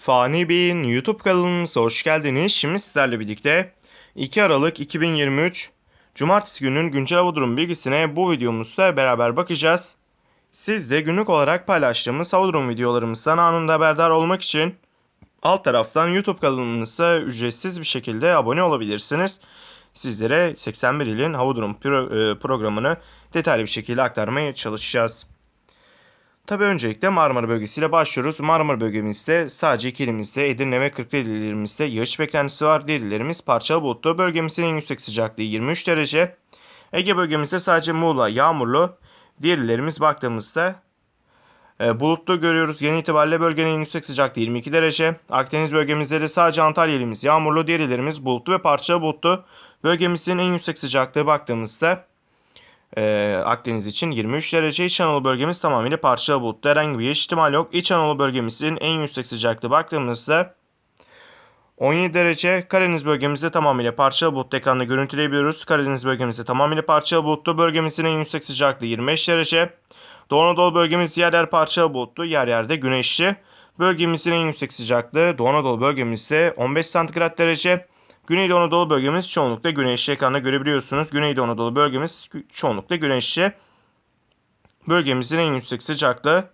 Fani Bey'in YouTube kanalımıza hoş geldiniz. Şimdi sizlerle birlikte 2 Aralık 2023 Cumartesi günün güncel hava durum bilgisine bu videomuzda beraber bakacağız. Siz de günlük olarak paylaştığımız hava durum videolarımızdan anında haberdar olmak için alt taraftan YouTube kanalımıza ücretsiz bir şekilde abone olabilirsiniz. Sizlere 81 ilin hava durum pro- e, programını detaylı bir şekilde aktarmaya çalışacağız. Tabii öncelikle Marmara bölgesiyle başlıyoruz. Marmara bölgemizde sadece iki Edirne ve Kırklareli illerimizde yağış beklentisi var. Diğer illerimiz parçalı bulutlu. Bölgemizin en yüksek sıcaklığı 23 derece. Ege bölgemizde sadece Muğla yağmurlu. Diğer baktığımızda e, bulutlu görüyoruz. Genel itibariyle bölgenin en yüksek sıcaklığı 22 derece. Akdeniz bölgemizde de sadece Antalya ilimiz yağmurlu. Diğer bulutlu ve parçalı bulutlu. Bölgemizin en yüksek sıcaklığı baktığımızda ee, Akdeniz için 23 derece. İç Anadolu bölgemiz tamamıyla parçalı bulutlu. Herhangi bir ihtimal yok. İç Anadolu bölgemizin en yüksek sıcaklığı baktığımızda 17 derece. Karadeniz bölgemizde tamamıyla parçalı bulutlu ekranda görüntüleyebiliyoruz. Karadeniz bölgemizde tamamıyla parçalı bulutlu. Bölgemizin en yüksek sıcaklığı 25 derece. Doğu Anadolu bölgemiz yer yer parçalı bulutlu. Yer yerde güneşli. Bölgemizin en yüksek sıcaklığı Doğu Anadolu bölgemizde 15 santigrat derece. Güneydoğu Anadolu bölgemiz çoğunlukla güneşli ekranda görebiliyorsunuz. Güneydoğu Anadolu bölgemiz çoğunlukla güneşli. Bölgemizin en yüksek sıcaklığı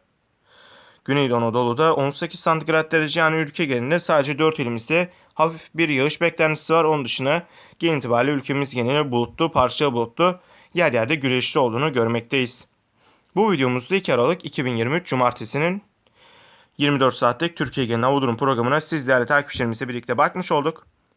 Güneydoğu Anadolu'da 18 santigrat derece yani ülke genelinde sadece 4 ilimizde hafif bir yağış beklentisi var. Onun dışında genel itibariyle ülkemiz geneli bulutlu, parça bulutlu, yer yerde güneşli olduğunu görmekteyiz. Bu videomuzda 2 Aralık 2023 Cumartesi'nin 24 saatlik Türkiye Genel Hava Durum programına siz değerli takipçilerimizle birlikte bakmış olduk.